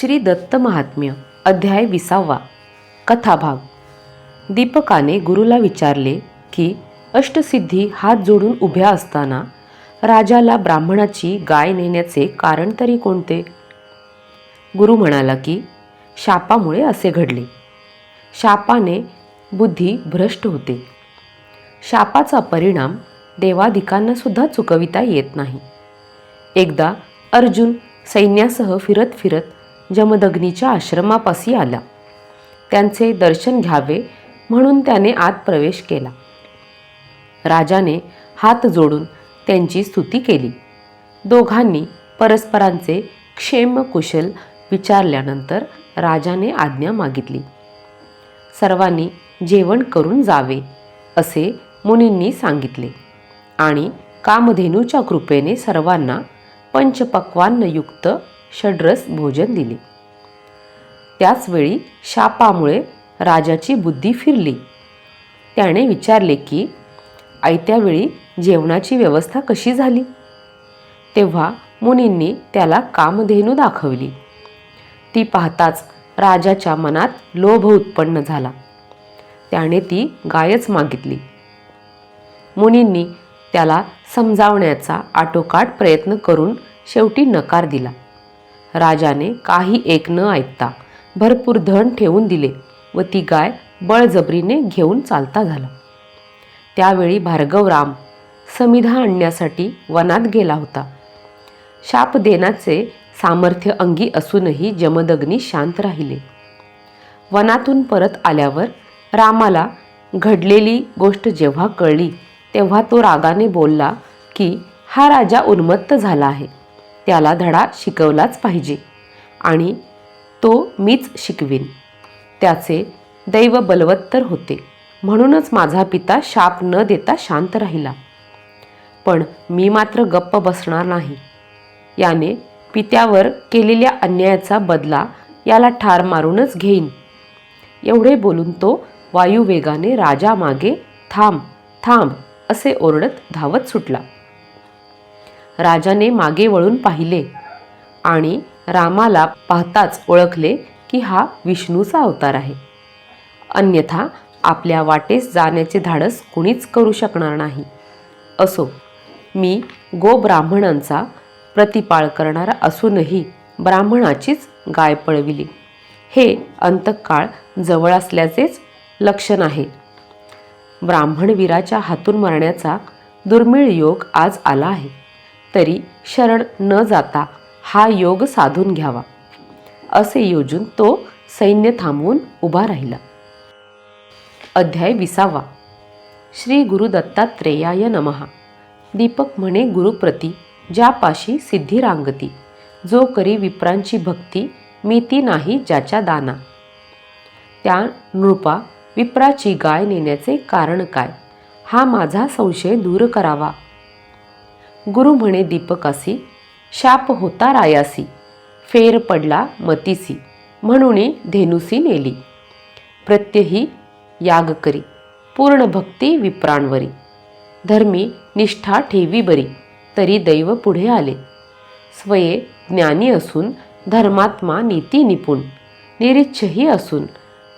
श्री दत्त महात्म्य अध्याय विसावा कथाभाग. दीपकाने गुरुला विचारले की अष्टसिद्धी हात जोडून उभ्या असताना राजाला ब्राह्मणाची गाय नेण्याचे कारण तरी कोणते? गुरु म्हणाला की शापामुळे असे घडले. शापाने बुद्धी भ्रष्ट होते. शापाचा परिणाम देवाधिकांना सुद्धा चुकविता येत नाही. एकदा अर्जुन सैन्यासह फिरत फिरत जमदग्नीच्या आश्रमापाशी आला. त्यांचे दर्शन घ्यावे म्हणून त्याने आत प्रवेश केला. राजाने हात जोडून त्यांची स्तुती केली. दोघांनी परस्परांचे क्षेम कुशल विचारल्यानंतर राजाने आज्ञा मागितली. सर्वांनी जेवण करून जावे असे मुनींनी सांगितले. आणि कामधेनूच्या कृपेने सर्वांना पंचपक्वान्नयुक्त षड्रस भोजन दिले. त्याचवेळी शापामुळे राजाची बुद्धी फिरली. त्याने विचारले की आयत्यावेळी जेवणाची व्यवस्था कशी झाली? तेव्हा मुनींनी त्याला कामधेनू दाखवली. ती पाहताच राजाच्या मनात लोभ उत्पन्न झाला. त्याने ती गायच मागितली. मुनींनी त्याला समजावण्याचा आटोकाट प्रयत्न करून शेवटी नकार दिला. राजाने काही एक न ऐकता भरपूर धन ठेवून दिले व ती गाय बळजबरीने घेऊन चालता झाला. त्यावेळी भार्गवराम समिधा आणण्यासाठी वनात गेला होता. शाप देण्याचे सामर्थ्य अंगी असूनही जमदग्नी शांत राहिले. वनातून परत आल्यावर रामाला घडलेली गोष्ट जेव्हा कळली तेव्हा तो रागाने बोलला की हा राजा उन्मत्त झाला आहे. त्याला धडा शिकवलाच पाहिजे. आणि तो मीच शिकवीन. त्याचे दैव बलवत्तर होते. म्हणूनच माझा पिता शाप न देता शांत राहिला. पण मी मात्र गप्प बसणार नाही. याने पित्यावर केलेल्या अन्यायाचा बदला याला ठार मारूनच घेईन. एवढे बोलून तो वायुवेगाने राजामागे थांब थांब असे ओरडत धावत सुटला. राजाने मागे वळून पाहिले. आणि रामाला पाहताच ओळखले की हा विष्णूचा अवतार आहे. अन्यथा आपल्या वाटेस जाण्याचे धाडस कुणीच करू शकणार नाही. असो मी गो ब्राह्मणांचा प्रतिपाळ करणारा असूनही ब्राह्मणाचीच गाय पळविली. हे अंतकाळ जवळ असल्याचेच लक्षण आहे. ब्राह्मणवीराच्या हातून मरण्याचा दुर्मिळ योग आज आला आहे. तरी शरण न जाता हा योग साधून घ्यावा. असे योजून तो सैन्य थांबवून उभा राहिला. अध्याय विसावा. श्री गुरु दत्तात्रेयाय नमहा दीपक म्हणे गुरुप्रती ज्यापाशी सिद्धी रांगती जो करी विप्रांची भक्ती मी ती नाही ज्याच्या दाना. त्या नृपा विप्राची गाय नेण्याचे कारण काय? हा माझा संशय दूर करावा. गुरु म्हणे दीपकासी शाप होता रायासी फेर पडला मतीसी म्हणून धेनुसी नेली. प्रत्यही याग करी पूर्ण भक्ती विप्रांवरी धर्मी निष्ठा ठेवी बरी तरी दैव पुढे आले. स्वये ज्ञानी असून धर्मात्मा नीती निपुण निरीच्छही असून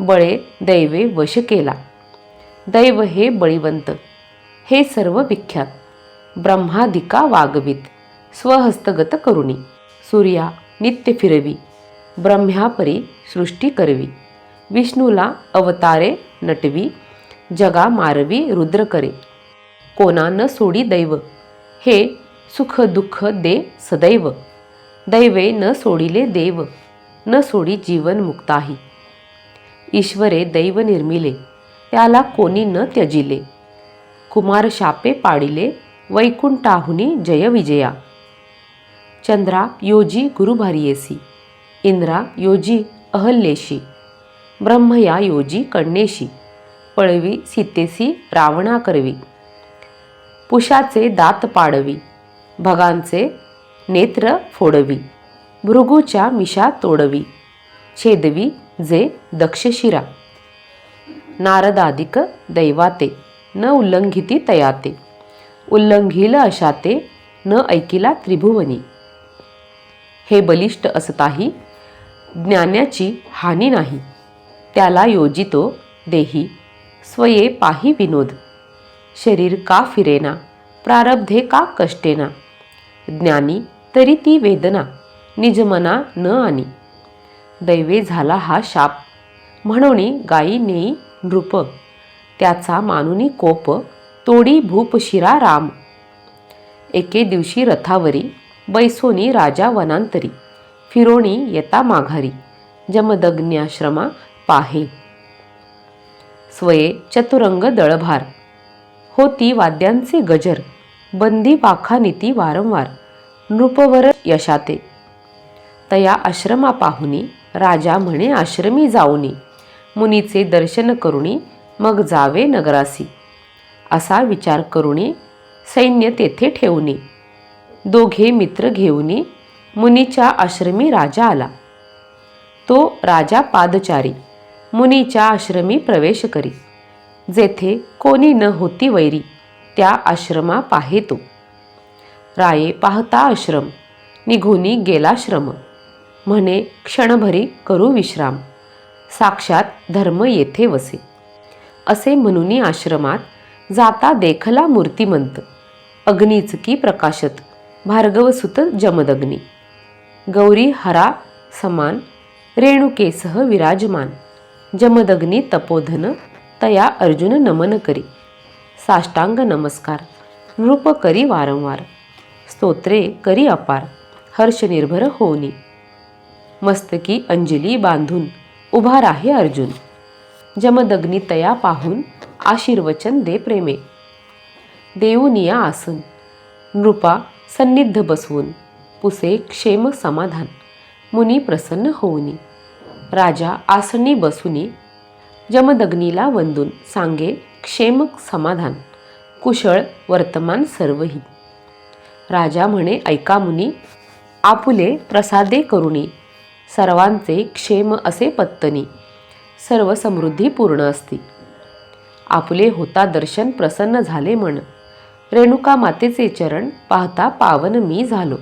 बळे दैवे वश केला. दैव हे बळीवंत हे सर्व विख्यात ब्रह्मादिका वागवीत. स्वहस्तगत करुणी. सूर्या नित्य फिरवी. ब्रह्म्यापरी सृष्टी करवी. विष्णूला अवतारे नटवी. जगा मारवी रुद्र करे. कोणा न सोडी दैव. हे सुख दुःख दे सदैव. दैवे न सोडिले देव. न सोडी जीवन मुक्ताही. ईश्वरे दैव निर्मिले. त्याला कोणी न त्यजिले. कुमार शापे पाडिले वैकुंठाहुनी जय विजया चंद्रा योजी गुरुभारियेसी इंद्रा योजी अहल्येशी ब्रह्मया योजी कण्येशी पळवी सीतेसी रावणा करवी पुषाचे दात पाडवी भगांचे नेत्र फोडवी भृगूच्या मिशा तोडवी छेदवी जे दक्षशिरा नारदादिक दैवाते न उल्लंघिती तयाते उल्लंघिल अशाते न ऐकिला त्रिभुवनी. हे बलिष्ठ असताही ज्ञानाची हानी नाही. त्याला योजितो देही स्वये पाही विनोद. शरीर का फिरेना प्रारब्धे का कष्टेना? ज्ञानी तरी ती वेदना निजमना न आणी दैवे झाला हा शाप म्हणून गायी नेई नृप. त्याचा मानुनी कोप तोडी भूपशिरा राम. एके दिवशी रथावरी बैसोनी राजा वनांतरी फिरोणी येता माघारी जमदग्न्याश्रमा पाहे. स्वये चतुरंग दळभार होती वाद्यांचे गजर बंदी पाखानिती वारंवार नृपवर यशाते. तया आश्रमा पाहुनी राजा म्हणे आश्रमी जाऊनी मुनीचे दर्शन करुणी मग जावे नगरासी. असा विचार करुणी सैन्य तेथे ठेवणी दोघे मित्र घेऊनी मुनीच्या आश्रमी राजा आला. तो राजा पादचारी मुनीच्या आश्रमी प्रवेश करी. जेथे कोणी न होती वैरी त्या आश्रमा पाहे तो. राये पाहता आश्रम निघूनी गेला श्रम. म्हणे क्षणभरी करू विश्राम. साक्षात धर्म येथे वसे. असे म्हणूनी आश्रमात जाता देखला मूर्तिमंत. अग्नीचकी प्रकाशत. भार्गवसुत जमदग्नी. गौरी हरा समान रेणुकेसह विराजमान. जमदग्नी तपोधन तया अर्जुन नमन करी. साष्टांग नमस्कार. नृप करी वारंवार. स्तोत्रे करी अपार. हर्षनिर्भर होनी मस्तकी अंजली बांधून उभा राहे अर्जुन. जमदग्नी तया पाहून आशीर्वचन दे प्रेमे. देऊनिया आसन. नृपा सन्निध बसवून. पुसे क्षेम समाधान. मुनी प्रसन्न होऊनी. राजा आसनी बसुनी. जमदग्नीला वंदून. सांगे क्षेम समाधान. कुशळ वर्तमान सर्वही. राजा म्हणे ऐका मुनी. आपुले प्रसादे करुणी. सर्वांचे क्षेम असे पत्तनी. सर्व समृद्धी पूर्ण असती. आपुले होता दर्शन प्रसन्न झाले म्हण. रेणुका मातेचे चरण पाहता पावन मी झालो.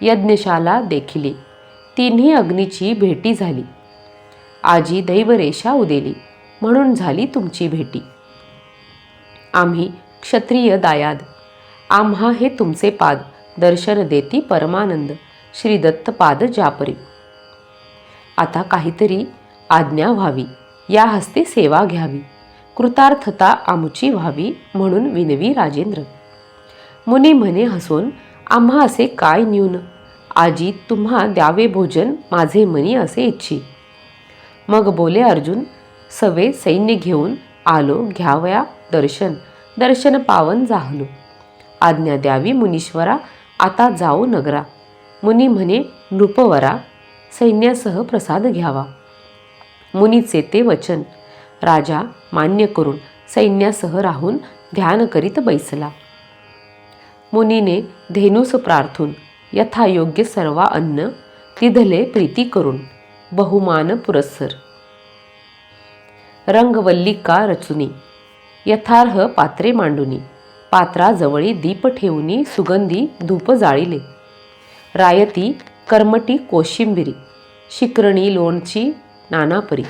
यज्ञशाला देखिली. तिन्ही अग्नीची भेटी झाली. आजी दैवरेषा उदेली. म्हणून झाली तुमची भेटी. आम्ही क्षत्रिय दायाद. आम्हा हे तुमचे पाद दर्शन देती परमानंद. श्री दत्तपाद जापरी. आता काहीतरी आज्ञा व्हावी. या हस्ते सेवा घ्यावी. कृतार्थता आमची व्हावी म्हणून विनवी राजेंद्र. मुनी म्हणे हसून आम्हा असे काय न्यून? आजी तुम्हा द्यावे भोजन माझे मनी असे इच्छी. मग बोले अर्जुन सवे सैन्य घेऊन आलो घ्यावया दर्शन दर्शन पावन जाहलो. आज्ञा द्यावी मुनीश्वरा आता जाऊ नगरा. मुनी म्हणे नृपवरा सैन्यासह प्रसाद घ्यावा. मुनीचे ते वचन राजा मान्य करून सैन्यासह राहून ध्यान करीत बैसला. मुनीने धेनूस प्रार्थून यथायोग्य सर्वा अन्न तिधले प्रीती करून बहुमान पुरस्सर. रंगवल्लिका रचुनी यथार्ह पात्रे मांडुनी पात्राजवळी दीप ठेवूनी सुगंधी धूप जाळीले. रायती कर्मटी कोशिंबिरी शिकरणी लोणची नानापरी.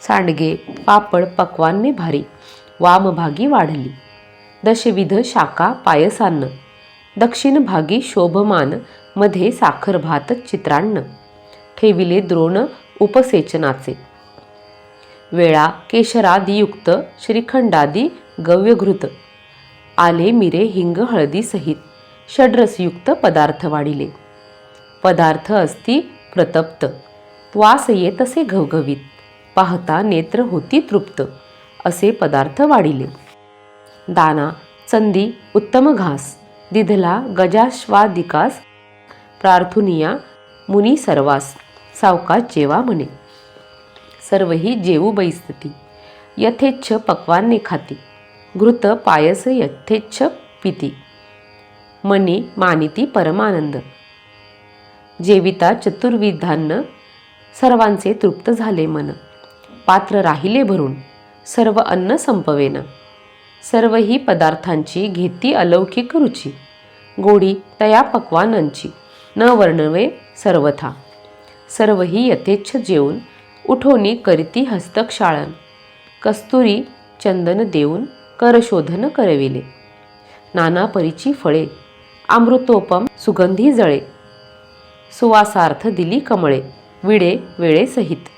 सांडगे पापड पक्वान्ने भारी. वामभागी वाढली. दशविध शाखा पायसान्न. दक्षिण भागी शोभमानमध्ये साखर भात चित्रान्न. ठेविले द्रोण उपसेचनाचे. वेळा केशरादियुक्त श्रीखंडादी गव्यघृत. आले मिरे हिंग हळदी सहित. षड्रसयुक्त पदार्थ वाढिले. पदार्थ असती प्रतप्त. वास येतसे घवघवीत. पाहता नेत्र होती तृप्त. असे पदार्थ वाढिले. दाना चंदी उत्तम घास दिधला गजाश्वादिकास प्रार्थुनिया मुनी सर्वास सावकाश जेवा म्हणे. सर्वही जेवू बैसती. यथेच्छ पक्वान्ने खाती. घृत पायस यथेच्छ पिती. मनी मानिती परमानंद. जेविता चतुर्विधान्न सर्वांचे तृप्त झाले मन. पात्र राहिले भरून सर्व अन्न संपवेन. सर्व ही पदार्थांची घेती अलौकिक रुची. गोडी तया पक्वानांची न वर्णवे सर्वथा. सर्वही यथेच्छ जेवून उठोनी करीती हस्तक्षाळन. कस्तुरी चंदन देऊन करशोधन करविले. नाना परीची फळे अमृतोपम सुगंधी जळे. सुवासार्थ दिली कमळे विडे वेळेसहित.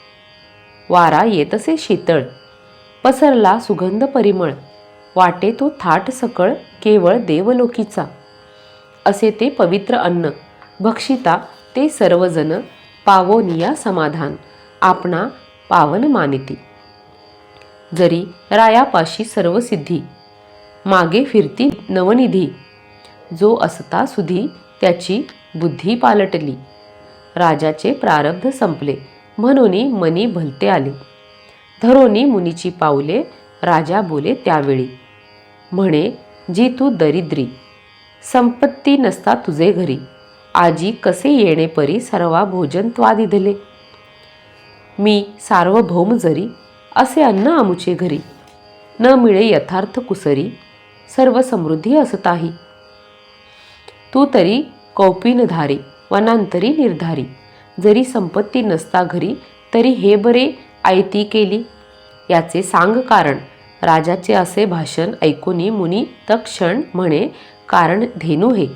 वारा येतसे शीतळ. पसरला सुगंध परिमळ. वाटे तो थाट सकळ केवळ देवलोकीचा. असे ते पवित्र अन्न. भक्षिता ते सर्वजण पावोनिया समाधान. आपणा पावन मानिती. जरी रायापाशी सर्व सिद्धी. मागे फिरती नवनिधी. जो असता सुधी त्याची बुद्धी पालटली. राजाचे प्रारब्ध संपले. म्हणून मनी भलते आले. धरोनी मुनीची पावले राजा बोले त्यावेळी म्हणे जी तू दरिद्री संपत्ती नसता तुझे घरी आजी कसे येणे परी सर्वा भोजन त्वादिधले मी सार्वभौम जरी असे अन्न आमुचे घरी न मिळे यथार्थ कुसरी सर्व समृद्धी असताही. तू तरी कौपिनधारी वनांतरी निर्धारी जरी संपत्ती नसता घरी तरी हे बरे आयती केली. याचे सांग कारण. राजाचे असे भाषण ऐकूनी मुनी तक्षण म्हणे कारण धेनू हे.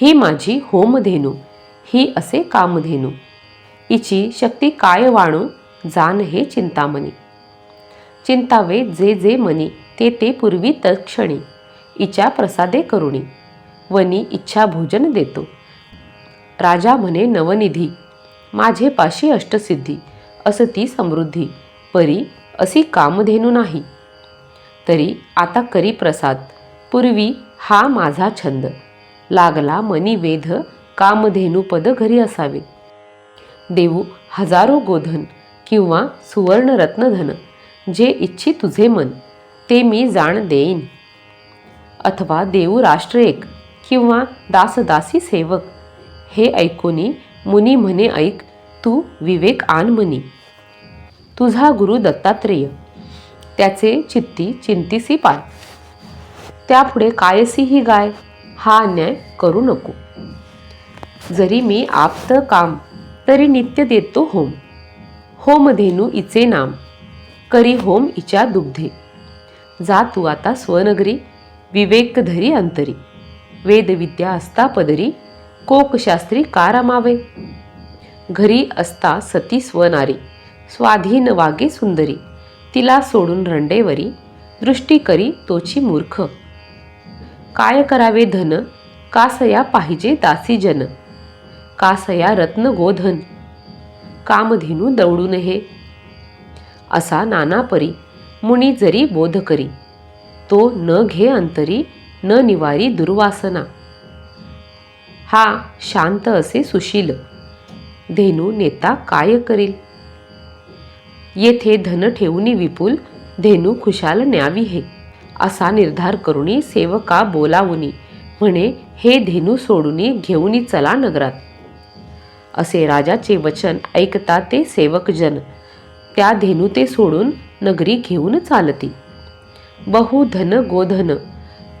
ही माझी होमधेनू. ही असे कामधेनू. इची शक्ती काय वाणू? जाण हे चिंतामणी. चिंतावे जे जे मनी ते ते पूर्वी तत्क्षणी. इच्या प्रसादे करुणी. वनी इच्छा भोजन देतो. राजा म्हणे नवनिधी माझे पाशी अष्टसिद्धी असं ती समृद्धी परी अशी कामधेनू नाही. तरी आता करी प्रसाद पूर्वी हा माझा छंद लागला मनी वेध कामधेनूपद घरी असावे. देऊ हजारो गोधन किंवा सुवर्ण रत्नधन जे इच्छी तुझे मन ते मी जाण देईन. अथवा देऊ राष्ट्र एक किंवा दासदासी सेवक हे ऐकूनी मुनी म्हणे ऐक तू विवेक आण मनी. तुझा गुरु दत्तात्रेय. त्याचे चित्ती चिंतिसी पाय. त्यापुढे कायसी ही गाय. हा अन्याय करू नको. जरी मी आप्त काम तरी नित्य देतो होम. होम धेनू इचे नाम. करी होम इच्या दुग्धे. जा तू आता स्वनगरी विवेक धरी अंतरी. वेदविद्या असता पदरी कोकशास्त्री का रमावे घरी असता सती स्वनारी स्वाधीन वागे सुंदरी. तिला सोडून रंडेवरी दृष्टी करी तोची मूर्ख. काय करावे धन? कासया पाहिजे दासी जन. कासया रत्न गोधन. कामधेनू दवडू नये असा नाना परी मुनी जरी बोध करी. तो न घे अंतरी न निवारी दुर्वासना. हा शांत असे सुशील. धेनू नेता काय करील? येथे धन ठेवूनी विपुल धेनू खुशाल न्यावी हे. असा निर्धार करुनी सेवका बोलावुनी म्हणे हे धेनू सोडूनी घेऊनी चला नगरात. असे राजाचे वचन ऐकता ते सेवकजन त्या धेनू ते सोडून नगरी घेऊन चालती. बहु धन गोधन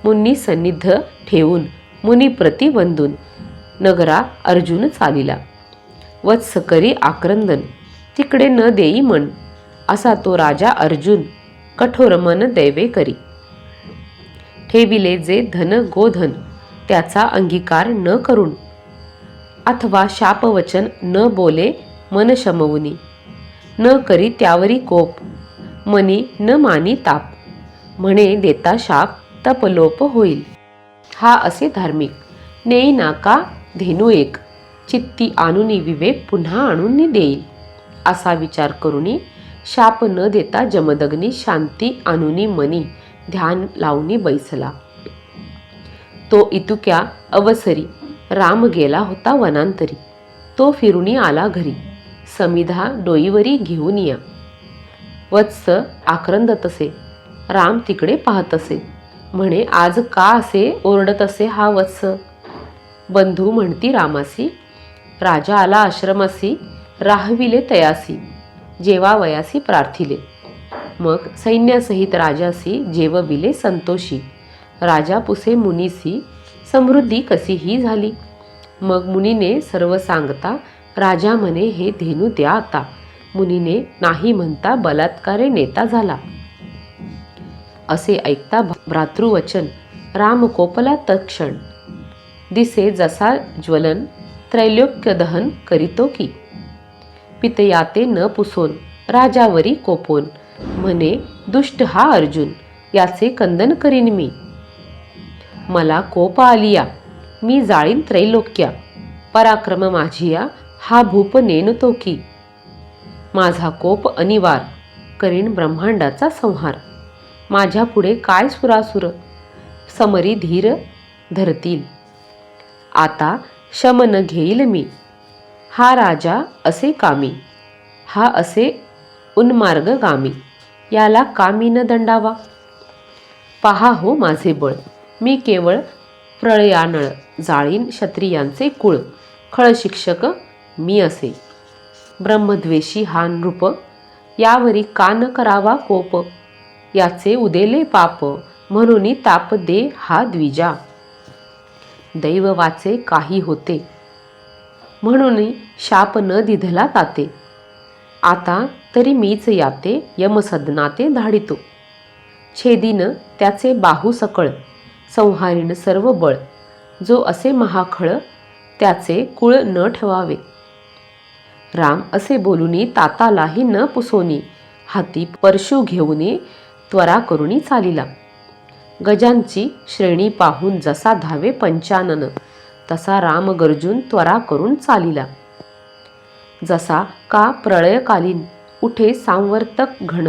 मुनी सन्निध ठेवून मुनी प्रतिबंधून नगरा अर्जुन चालिला. वत्स करी आक्रंदन तिकडे न देई मन असा तो राजा अर्जुन कठोर मन दैवे करी. ठेविले जे धन गोधन त्याचा अंगीकार न करून. अथवा शापवचन न बोले मन शमवुनी. न करी त्यावरी कोप मनी न मानी ताप. म्हणे देता शाप तपलोप होईल. हा असे धार्मिक नेई नाका धेनू एक. चित्ती आणुनी विवेक पुन्हा आणून देईल. असा विचार करूनी शाप न देता जमदग्नी शांती आणूनी मनी ध्यान लावणी बैसला. तो इतुक्या अवसरी राम गेला होता वनांतरी. तो फिरुनी आला घरी. समिधा डोईवरी घेऊन या. वत्स आक्रंदत असे राम तिकडे पाहत असे. म्हणे आज का असे ओरडत असे हा वत्स? बंधू म्हणती रामासी राजा आला आश्रमासी राहविले तयासी जेवावयासी प्रार्थिले. मग सैन्यासहित राजासी जेवविले संतोषी. राजा पुसे मुनीसी समृद्धी कशी ही झाली? मग मुनीने सर्व सांगता राजा म्हणे हे धेनू द्या आता. मुनीने नाही म्हणता बलात्कारे नेता झाला. असे ऐकता भ्रातृवचन राम कोपला तत्क्षण दिसे जसा ज्वलन त्रैलोक्य दहन करीतो की. पितयाते न पुसोन राजावरी कोपोन. म्हणे दुष्ट हा अर्जुन याचे कंदन करीन मी. मला कोप आलिया मी जाळीन त्रैलोक्या. पराक्रम माझिया हा भूप नेनतो की. माझा कोप अनिवार करीन ब्रह्मांडाचा संहार. माझ्या पुढे काय सुरासुर? समरी धीर धरतील. आता शमन घेईल मी. हा राजा असे कामी. हा असे उन्मार्ग गामी याला कामी न दंडावा. पहा हो माझे बळ. मी केवळ प्रळयानळ जाळीन क्षत्रियांचे कुळ. खळशिक्षक मी असे. ब्रह्मद्वेषी हा नृप. यावरी कान करावा कोप. याचे उदेले पाप. म्हणून ताप दे हा द्विजा. दैव वाचे काही होते. म्हणून शाप न दिधला ताते आता तरी मीच याते यमसदनाते धाडितो. छेदीन त्याचे बाहू सकळ संहारीन सर्व बळ. जो असे महाखळ त्याचे कुळ न ठेवावे. राम असे बोलूनी तातालाही न पुसोनी हाती परशु घेऊनी त्वरा करुणी चालिला. गजांची श्रेणी पाहून जसा धावे पंचानन तसा राम गर्जून त्वरा करून चालिला. जसा का प्रळयकालीन उठे सांवर्तक घन.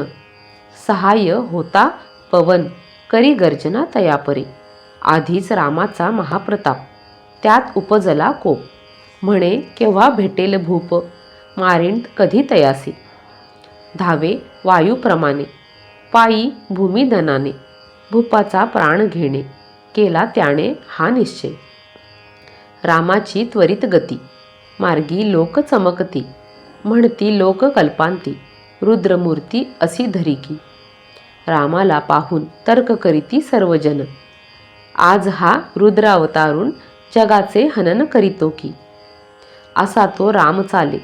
सहाय्य होता पवन करी गर्जना तयापरी. आधीच रामाचा महाप्रताप त्यात उपजला कोप. म्हणे केव्हा भेटेल भूप? मारेन कधी तयासी? धावे वायूप्रमाणे पायी भूमिधनाने. भूपाचा प्राण घेणे. केला त्याने हा निश्चय. रामाची त्वरित गती. मार्गी लोक चमकती. म्हणती लोक कल्पांती. रुद्रमूर्ती असी धरिकी. रामाला पाहून तर्क करीती सर्वजन आज हा रुद्रावतारून जगाचे हनन करीतो की. असा तो राम चाले.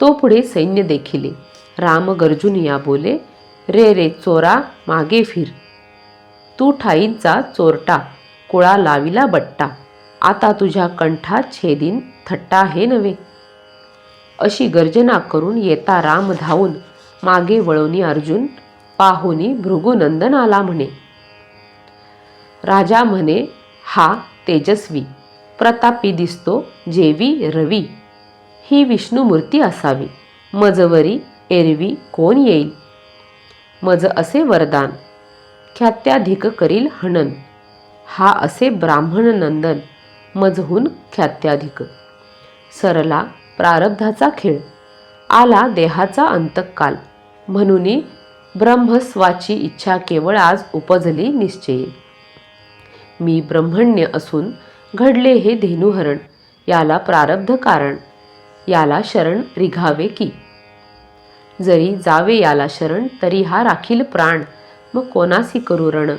तो पुढे सैन्य देखिले. राम गर्जुनिया बोले रे रे चोरा मागे फिर. तू ठाईंचा चोरटा कुळा लाविला बट्टा. आता तुझ्या कंठात छेदीन थट्टा हे नव्हे. अशी गर्जना करून येता राम धावून मागे वळवणी अर्जुन पाहुनी भृगुनंदन आला म्हणे. राजा म्हणे हा तेजस्वी प्रतापी दिसतो जेवी रवी. ही विष्णुमूर्ती असावी. मजवरी एरवी कोण येईल? मज असे वरदान ख्यात्याधिक करील हनन. हा असे ब्राह्मण नंदन मजहून ख्यात्याधिक. सरला प्रारब्धाचा खेळ. आला देहाचा अंतकाल. म्हणून ब्रह्मस्वाची इच्छा केवळ आज उपजली निश्चयी. मी ब्रह्मण्य असून घडले हे धेनुहरण याला प्रारब्ध कारण याला शरण रिघावे की? जरी जावे याला शरण तरी हा राखील प्राण मग कोणासी करू रण?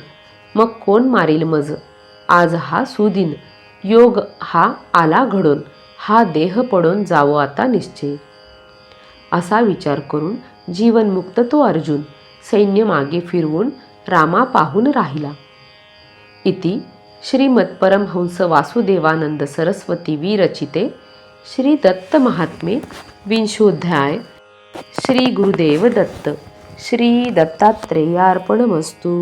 मग कोण मारील मज? आज हा सुदिन योग हा आला घडून हा देह पडून जावो आता निश्चय. असा विचार करून जीवनमुक्त तो अर्जुन सैन्य मागे फिरवून रामा पाहून राहिला. इति श्रीमत्परमहंस वासुदेवानंद सरस्वती विरचिते श्री दत्त महात्मे विंशोध्याय श्री गुरुदेव दत्त. श्री दत्तात्रेयार्पणमस्तु